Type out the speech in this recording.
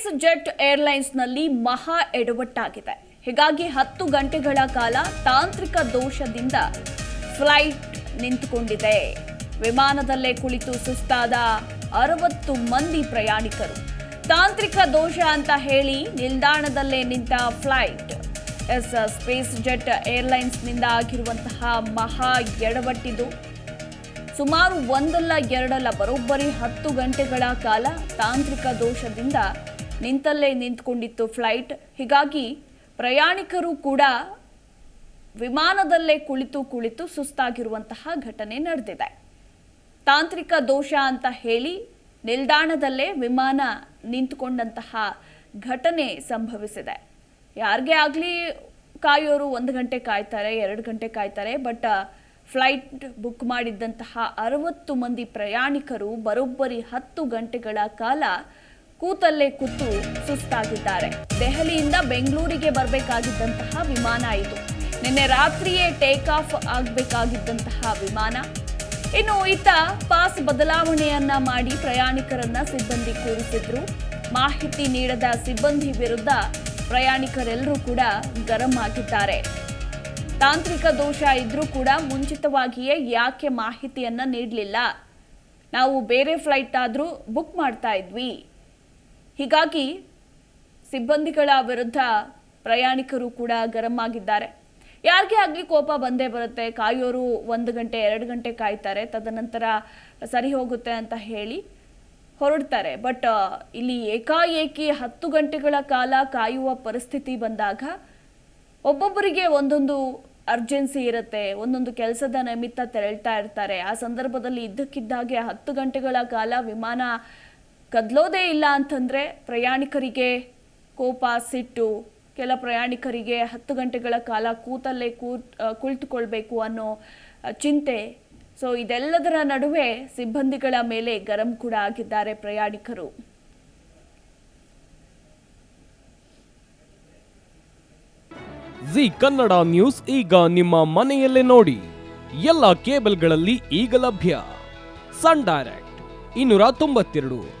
Space jet ಏರ್ಲೈನ್ಸ್ನಲ್ಲಿ ಮಹಾ ಎಡವಟ್ಟಾಗಿದೆ. ಹೀಗಾಗಿ ಹತ್ತು ಗಂಟೆಗಳ ಕಾಲ ತಾಂತ್ರಿಕ ದೋಷದಿಂದ ಫ್ಲೈಟ್ ನಿಂತುಕೊಂಡಿದೆ. ವಿಮಾನದಲ್ಲೇ ಕುಳಿತು ಸುಸ್ತಾದ ಅರವತ್ತು ಮಂದಿ ಪ್ರಯಾಣಿಕರು. ತಾಂತ್ರಿಕ ದೋಷ ಅಂತ ಹೇಳಿ ನಿಲ್ದಾಣದಲ್ಲೇ ನಿಂತ ಫ್ಲೈಟ್. ಎಸ್, ಸ್ಪೇಸ್ ಜೆಟ್ ಏರ್ಲೈನ್ಸ್ನಿಂದ ಆಗಿರುವಂತಹ ಮಹಾ ಎಡವಟ್ಟಿದು ಸುಮಾರು ಒಂದಲ್ಲ ಎರಡಲ್ಲ, ಬರೋಬ್ಬರಿ ಹತ್ತು ಗಂಟೆಗಳ ಕಾಲ ತಾಂತ್ರಿಕ ದೋಷದಿಂದ ನಿಂತಲ್ಲೇ ನಿಂತ್ಕೊಂಡಿತ್ತು ಫ್ಲೈಟ್. ಹೀಗಾಗಿ ಪ್ರಯಾಣಿಕರು ಕೂಡ ವಿಮಾನದಲ್ಲೇ ಕುಳಿತು ಕುಳಿತು ಸುಸ್ತಾಗಿರುವಂತಹ ಘಟನೆ ನಡೆದಿದೆ. ತಾಂತ್ರಿಕ ದೋಷ ಅಂತ ಹೇಳಿ ನಿಲ್ದಾಣದಲ್ಲೇ ವಿಮಾನ ನಿಂತುಕೊಂಡಂತಹ ಘಟನೆ ಸಂಭವಿಸಿದೆ. ಯಾರಿಗೆ ಆಗಲಿ ಕಾಯೋರು ಒಂದು ಗಂಟೆ ಕಾಯ್ತಾರೆ, ಎರಡು ಗಂಟೆ ಕಾಯ್ತಾರೆ, ಬಟ್ ಫ್ಲೈಟ್ ಬುಕ್ ಮಾಡಿದ್ದಂತಹ ಅರವತ್ತು ಮಂದಿ ಪ್ರಯಾಣಿಕರು ಬರೋಬ್ಬರಿ ಹತ್ತು ಗಂಟೆಗಳ ಕಾಲ ಕೂತಲ್ಲೇ ಕೂತು ಸುಸ್ತಾಗಿದ್ದಾರೆ. ದೆಹಲಿಯಿಂದ ಬೆಂಗಳೂರಿಗೆ ಬರಬೇಕಾಗಿದ್ದಂತಹ ವಿಮಾನ ಇದು. ನಿನ್ನೆ ರಾತ್ರಿಯೇ ಟೇಕ್ ಆಫ್ ಆಗಬೇಕಾಗಿದ್ದಂತಹ ವಿಮಾನ. ಇನ್ನು ಈತ ಪಾಸ್ ಬದಲಾವಣೆಯನ್ನ ಮಾಡಿ ಪ್ರಯಾಣಿಕರನ್ನ ಸಿಬ್ಬಂದಿ ಕೂರಿಸಿದ್ರು. ಮಾಹಿತಿ ನೀಡದ ಸಿಬ್ಬಂದಿ ವಿರುದ್ಧ ಪ್ರಯಾಣಿಕರೆಲ್ಲರೂ ಕೂಡ ಗರಂ ಆಗಿದ್ದಾರೆ. ತಾಂತ್ರಿಕ ದೋಷ ಇದ್ರೂ ಕೂಡ ಮುಂಚಿತವಾಗಿಯೇ ಯಾಕೆ ಮಾಹಿತಿಯನ್ನ ನೀಡಲಿಲ್ಲ? ನಾವು ಬೇರೆ ಫ್ಲೈಟ್ ಆದರೂ ಬುಕ್ ಮಾಡ್ತಾ ಇದ್ವಿ. ಹೀಗಾಗಿ ಸಿಬ್ಬಂದಿಗಳ ವಿರುದ್ಧ ಪ್ರಯಾಣಿಕರು ಕೂಡ ಗರಂ ಆಗಿದ್ದಾರೆ. ಯಾರಿಗೆ ಆಗಲಿ ಕೋಪ ಬಂದೇ ಬರುತ್ತೆ. ಕಾಯೋರು ಒಂದು ಗಂಟೆ, ಎರಡು ಗಂಟೆ ಕಾಯ್ತಾರೆ. ತದನಂತರ ಸರಿ ಹೋಗುತ್ತೆ ಅಂತ ಹೇಳಿ ಹೊರಡ್ತಾರೆ. ಬಟ್ ಇಲ್ಲಿ ಏಕಾಏಕಿ ಹತ್ತು ಗಂಟೆಗಳ ಕಾಲ ಕಾಯುವ ಪರಿಸ್ಥಿತಿ ಬಂದಾಗ ಒಬ್ಬೊಬ್ಬರಿಗೆ ಒಂದೊಂದು ಅರ್ಜೆನ್ಸಿ ಇರುತ್ತೆ. ಒಂದೊಂದು ಕೆಲಸದ ನಿಮಿತ್ತ ತೆರಳ್ತಾ ಇರ್ತಾರೆ. ಆ ಸಂದರ್ಭದಲ್ಲಿ ಇದ್ದಕ್ಕಿದ್ದಾಗೆ ಹತ್ತು ಗಂಟೆಗಳ ಕಾಲ ವಿಮಾನ ಕದ್ಲೋದೇ ಇಲ್ಲ ಅಂತಂದ್ರೆ ಪ್ರಯಾಣಿಕರಿಗೆ ಕೋಪ, ಸಿಟ್ಟು, ಕೆಲ ಪ್ರಯಾಣಿಕರಿಗೆ ಹತ್ತು ಗಂಟೆಗಳ ಕಾಲ ಕೂತಲ್ಲೇ ಕೂತ್ ಕುಳಿತುಕೊಳ್ಬೇಕು ಅನ್ನೋ ಚಿಂತೆ. ಸೊ, ಇದೆಲ್ಲದರ ನಡುವೆ ಸಿಬ್ಬಂದಿಗಳ ಮೇಲೆ ಗರಂ ಕೂಡ ಆಗಿದ್ದಾರೆ ಪ್ರಯಾಣಿಕರು. ಜಿ ಕನ್ನಡ ನ್ಯೂಸ್ ಈಗ ನಿಮ್ಮ ಮನೆಯಲ್ಲೇ ನೋಡಿ. ಎಲ್ಲ ಕೇಬಲ್ಗಳಲ್ಲಿ ಈಗ ಲಭ್ಯ. ಸನ್ ಡೈರೆಕ್ಟ್, ಇನ್ನೂರ ತೊಂಬತ್ತೆರಡು.